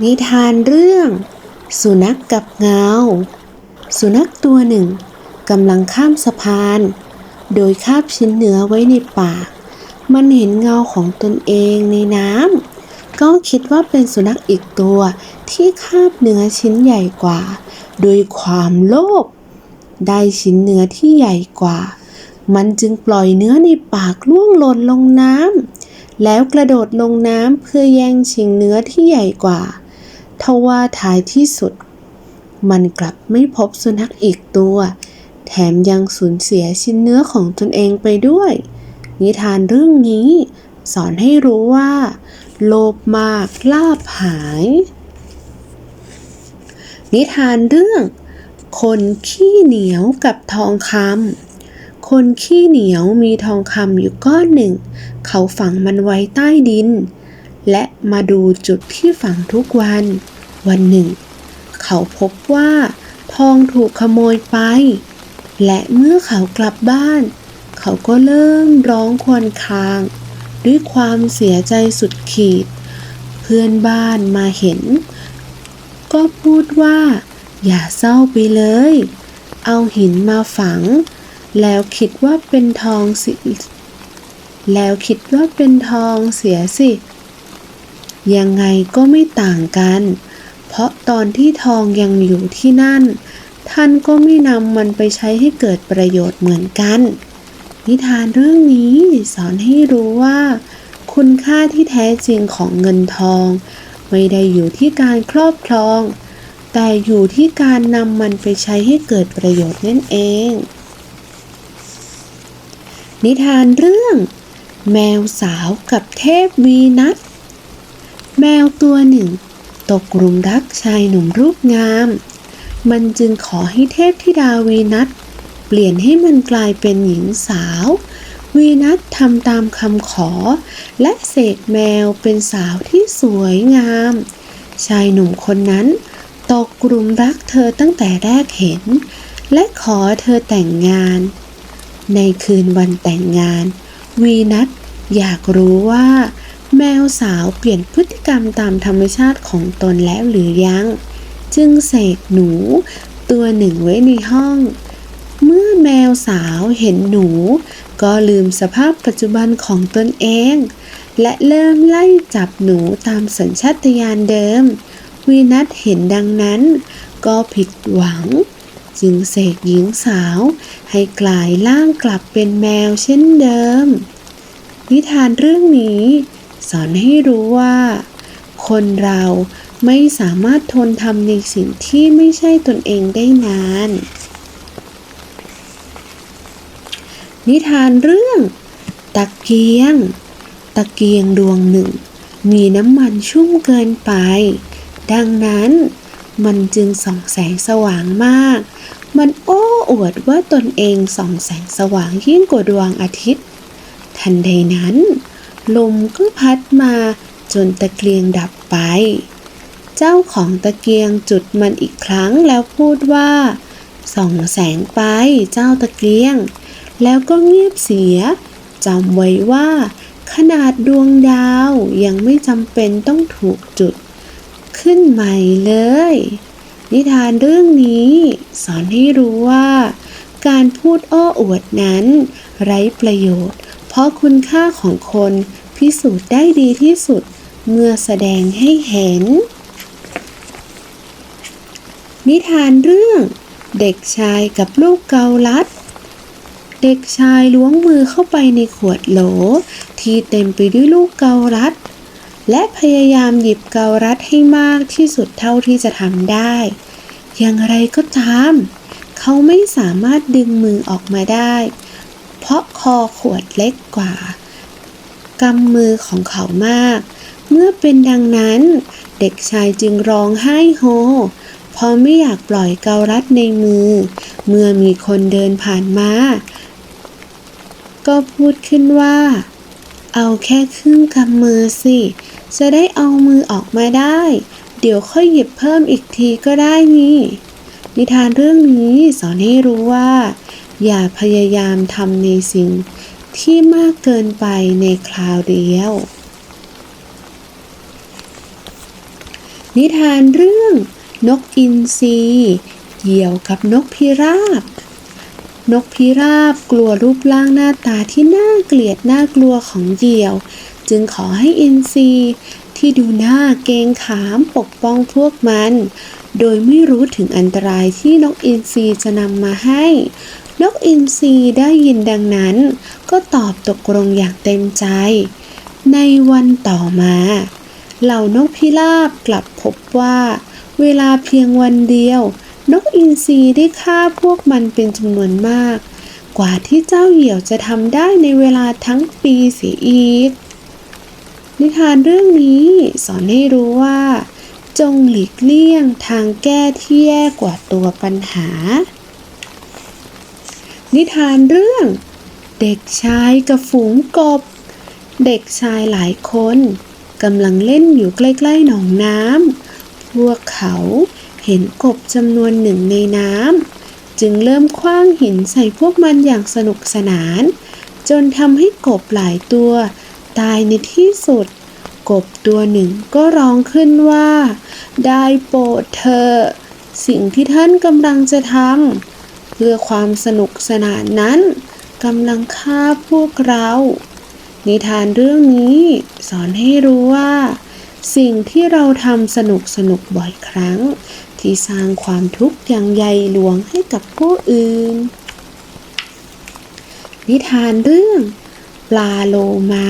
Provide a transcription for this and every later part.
นิทานเรื่อง สุนัขกกับเงา สุนัขตัวหนึ่งกำลังข้ามสะพาน โดยคาบชิ้นเนื้อไว้ในปาก มันเห็นเงาของตนเองในน้ำก็คิดว่าเป็นสุนัขอีกตัวที่คาบเนื้อชิ้นใหญ่กว่า โดยความโลภได้ชิ้นเนื้อที่ใหญ่กว่า มันจึงปล่อยเนื้อในปากล่วงหล่นลงน้ำแล้วกระโดดลงน้ำเพื่อแย่งชิงเนื้อที่ใหญ่กว่า ทว่าท้ายที่สุด มันกลับไม่พบสุนัขอีกตัว แถมยังสูญเสียชิ้นเนื้อของตนเองไปด้วย นิทานเรื่องนี้ สอนให้รู้ว่า โลภมากลาภหาย นิทานเรื่อง คนขี้เหนียวกับทองคำคนขี้เหนียวมีทองคำอยู่ก้อนหนึ่ง เขาฝังมันไว้ใต้ดินและมาดูจุดที่ฝังทุกวัน วันหนึ่ง เขาพบว่าทองถูกขโมยไป และเมื่อเขากลับบ้าน เขาก็เริ่มร้องครวญคราง ด้วยความเสียใจสุดขีด เพื่อนบ้านมาเห็น ก็พูดว่า อย่าเศร้าไปเลย เอาหินมาฝัง แล้วคิดว่าเป็นทองสิแล้วคิดว่าเป็นทองเสียสิ ยังไงก็ไม่ต่างกัน เพราะตอนที่ทองยังอยู่ที่นั่น ท่านก็ไม่นำมันไปใช้ให้เกิดประโยชน์เหมือนกัน นิทานเรื่องนี้สอนให้รู้ว่า คุณค่าที่แท้จริงของเงินทอง ไม่ได้อยู่ที่การครอบครอง แต่อยู่ที่การนำมันไปใช้ให้เกิดประโยชน์นั่นเอง นิทานเรื่อง แมวสาวกับเทพวีนัสแมวตัวหนึ่ง ตกหลุมรักชายหนุ่มรูปงาม มันจึงขอให้เทพธิดาวีนัสเปลี่ยนให้มันกลายเป็นหญิงสาววีนัสทำตามคำขอ และเสกแมวเป็นสาวที่สวยงาม ชายหนุ่มคนนั้น ตกกลุ่มรักเธอตั้งแต่แรกเห็น และขอเธอแต่งงาน ในคืนวันแต่งงาน วีนัสอยากรู้ว่า แมวสาวเปลี่ยนพฤติกรรมตามธรรมชาติของตนแล้วหรือยัง จึงเสกหนู ตัวหนึ่งไว้ในห้อง เมื่อแมวสาวเห็นหนู ก็ลืมสภาพปัจจุบันของตนเอง และเริ่มไล่จับหนูตามสัญชาตญาณเดิม วีนัสเห็นดังนั้น ก็ผิดหวัง จึงเสกหญิงสาว ให้กลายร่างกลับเป็นแมวเช่นเดิม นิทานเรื่องนี้ สอนให้รู้ว่า คนเราไม่สามารถทนทำในสิ่งที่ไม่ใช่ตนเองได้นาน นิทานเรื่อง ตะเกียง ตะเกียงดวงหนึ่ง มีน้ำมันชุ่มเกินไป ดังนั้นมันจึงส่องแสงสว่างมาก มันโอ้อวดว่าตนเองส่องแสงสว่างยิ่งกว่าดวงอาทิตย์ ทันใดนั้น ลมก็พัดมาจนตะเกียงดับไป เจ้าของตะเกียงจุดมันอีกครั้งแล้วพูดว่า ส่องแสงไปเจ้าตะเกียง แล้วก็เงียบเสียจำไว้ว่า ขนาดดวงดาวยังไม่จำเป็นต้องถูกจุด ขึ้นใหม่เลย นิทานเรื่องนี้ สอนให้รู้ว่า การพูดอ้ออวดนั้น ไร้ประโยชน์ เพราะคุณค่าของคนพิสูจน์ได้ดีที่สุดเมื่อแสดงให้เห็น นิทานเรื่อง เด็กชายกับลูกเกาลัด เด็กชายล้วงมือเข้าไปในขวดโหล ที่เต็มไปด้วยลูกเกาลัด และพยายามหยิบเกาลัดให้มากที่สุดเท่าที่จะทำได้ อย่างไรก็ตาม เขาไม่สามารถดึงมือออกมาได้ เพราะคอขวดเล็กกว่ากำมือของเขามาก เมื่อเป็นดังนั้น เด็กชายจึงร้องไห้โฮเพราะไม่อยากปล่อยเกาลัดในมือ เมื่อมีคนเดินผ่านมา ก็พูดขึ้นว่า เอาแค่ครึ่งกำมือสิ จะได้เอามือออกมาได้ เดี๋ยวค่อยหยิบเพิ่มอีกทีก็ได้นี่ นิทานเรื่องนี้สอนให้รู้ว่า อย่าพยายามทำในสิ่งที่มากเกินไปในคราวเดียว นิทานเรื่องนกอินทรีเหยี่ยวกับนกพิราบ นกพิราบกลัวรูปร่างหน้าตาที่น่าเกลียดน่ากลัวของเหยี่ยว จึงขอให้อินทรีที่ดูหน้าเกงขามปกป้องพวกมัน โดยไม่รู้ถึงอันตรายที่นกอินทรีจะนำมาให้ นกอินทรีได้ยินดังนั้น ก็ตอบตกลงอย่างเต็มใจ ในวันต่อมา เหล่านกพิราบกลับพบว่า เวลาเพียงวันเดียว นกอินทรีได้ฆ่าพวกมันเป็นจำนวนมาก กว่าที่เจ้าเหี่ยวจะทำได้ในเวลาทั้งปีเสียอีก นิทานเรื่องนี้สอนให้รู้ว่า จงหลีกเลี่ยงทางแก้ที่แย่กว่าตัวปัญหา นิทานเรื่อง เด็กชายกับฝูงกบ เด็กชายหลายคนกำลังเล่นอยู่ใกล้ๆหนองน้ำพวกเขาเห็นกบจำนวนหนึ่งในน้ำจึงเริ่มคว้างหินใส่พวกมันอย่างสนุกสนาน จนทำให้กบหลายตัว ตายในที่สุด กบตัวหนึ่งก็ร้องขึ้นว่า ได้โปรดเธอ สิ่งที่ท่านกำลังจะทำ พื่อความสนุกสนานนั้นกำลังฆ่าพวกเรา นิทานเรื่องนี้สอนให้รู้ว่า สิ่งที่เราทำสนุกสนุกบ่อยครั้ง ที่สร้างความทุกข์อย่างใหญ่หลวงให้กับผู้อื่น นิทานเรื่อง ปลาโลมา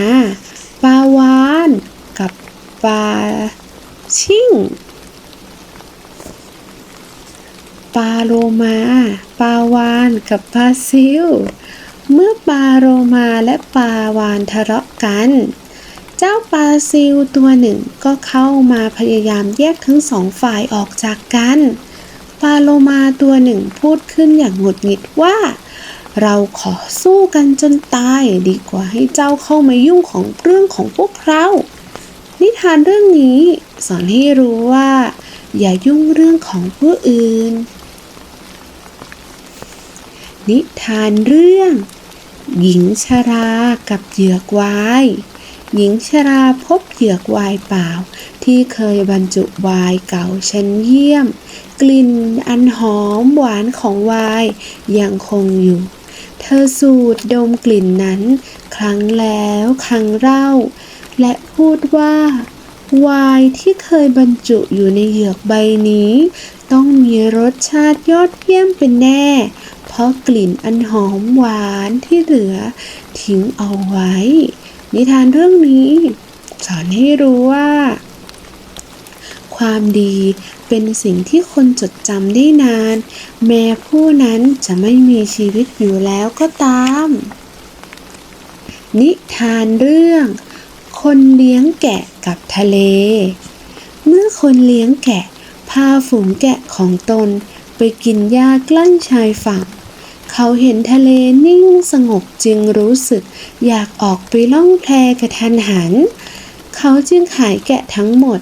ปลาวาน กับปลาชิ่ง ปลาโลมาปลาวานกับปลาซิว เมื่อปลาโลมาและปลาวานทะเลาะกัน เจ้าปลาซิลตัวหนึ่งก็เข้ามาพยายามแยกทั้งสองฝ่ายออกจากกันปลาโลมาตัวหนึ่งพูดขึ้นอย่างหงุดหงิดว่า เราขอสู้กันจนตายดีกว่าให้เจ้าเข้ามายุ่งของเรื่องของพวกเรา นิทานเรื่องนี้สอนให้รู้ว่า อย่ายุ่งเรื่องของผู้อื่น นิทานเรื่อง หญิงชรากับเหยือกวาย หญิงชราพบเหยือกวายเปล่า ที่เคยบรรจุวายเก่าชั้นเยี่ยม กลิ่นอันหอมหวานของวายยังคงอยู่ เธอสูดดมกลิ่นนั้น ครั้งแล้วครั้งเล่า และพูดว่าวายที่เคยบรรจุอยู่ในเหยือกใบนี้ ต้องมีรสชาติยอดเยี่ยมเป็นแน่ เพราะกลิ่นอันหอมหวานที่เหลือทิ้งเอาไว้ นิทานเรื่องนี้ สอนให้รู้ว่า ความดีเป็นสิ่งที่คนจดจำได้นาน แม้ผู้นั้นจะไม่มีชีวิตอยู่แล้วก็ตาม นิทานเรื่อง คนเลี้ยงแกะกับทะเล เมื่อคนเลี้ยงแกะพาฝูงแกะของตนไปกินหญ้าใกล้ชายฝั่ง เขาเห็นทะเลนิ่งสงบจึงรู้สึก อยากออกไปล่องแพกระทันหัน เขาจึงขายแกะทั้งหมด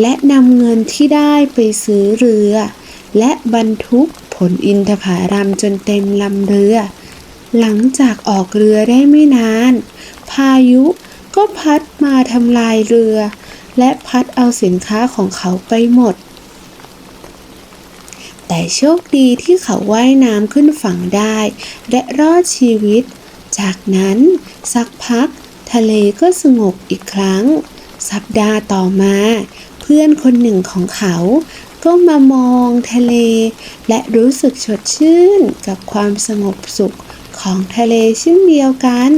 และนำเงินที่ได้ไปซื้อเรือ และบรรทุกผลอินทผลัมจนเต็มลำเรือ หลังจากออกเรือได้ไม่นาน พายุก็พัดมาทำลายเรือ และพัดเอาสินค้าของเขาไปหมด แต่โชคดีที่เขาว่ายน้ำขึ้นฝั่งได้ และรอดชีวิต จากนั้นสักพัก ทะเลก็สงบอีกครั้ง สัปดาห์ต่อมา เพื่อนคนหนึ่งของเขาก็มามองทะเล และรู้สึกสดชื่นกับความสงบสุขของทะเลเช่นเดียวกัน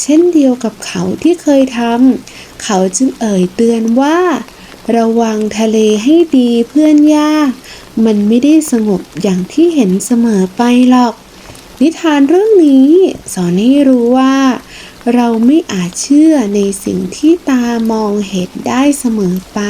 เช่นเดียวกับเขาที่เคยทำเขาจึงเอ่ยเตือนว่า ระวังทะเลให้ดีเพื่อนยาก มันไม่ได้สงบอย่างที่เห็นเสมอไปหรอก นิทานเรื่องนี้สอนให้รู้ว่า เราไม่อาจเชื่อในสิ่งที่ตามองเห็นได้เสมอไป